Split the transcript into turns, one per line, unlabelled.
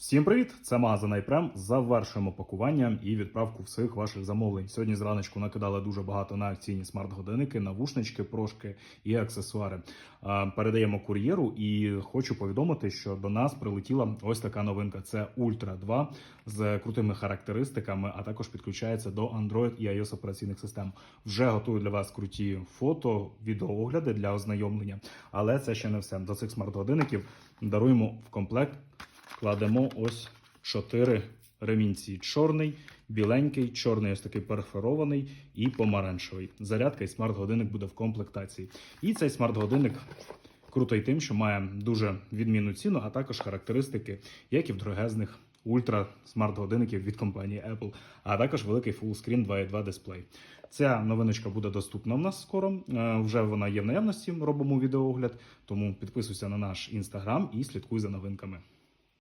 Всім привіт! Це магазин iPrem. Завершуємо пакування і відправку всіх ваших замовлень. Сьогодні зраночку накидали дуже багато на акційні смарт-годинники, навушнички, прошки і аксесуари. Передаємо кур'єру і хочу повідомити, що до нас прилетіла ось така новинка. Це Ultra 2 з крутими характеристиками, а також підключається до Android і iOS операційних систем. Вже готую для вас круті фото, відеоогляди для ознайомлення. Але це ще не все. До цих смарт-годинників даруємо в комплект кладемо ось чотири ремінці: чорний, біленький, чорний ось такий перфорований і помаранчевий. Зарядка і смарт-годинник буде в комплектації. І цей смарт-годинник крутий тим, що має дуже відмінну ціну, а також характеристики, як і в дорогезних ультра смарт-годинників від компанії Apple, а також великий фулскрін 2.2 дисплей. Ця новиночка буде доступна в нас скоро. Е, Вже вона є в наявності. Робимо відеоогляд. Тому підписуйся на наш інстаграм і слідкуй за новинками.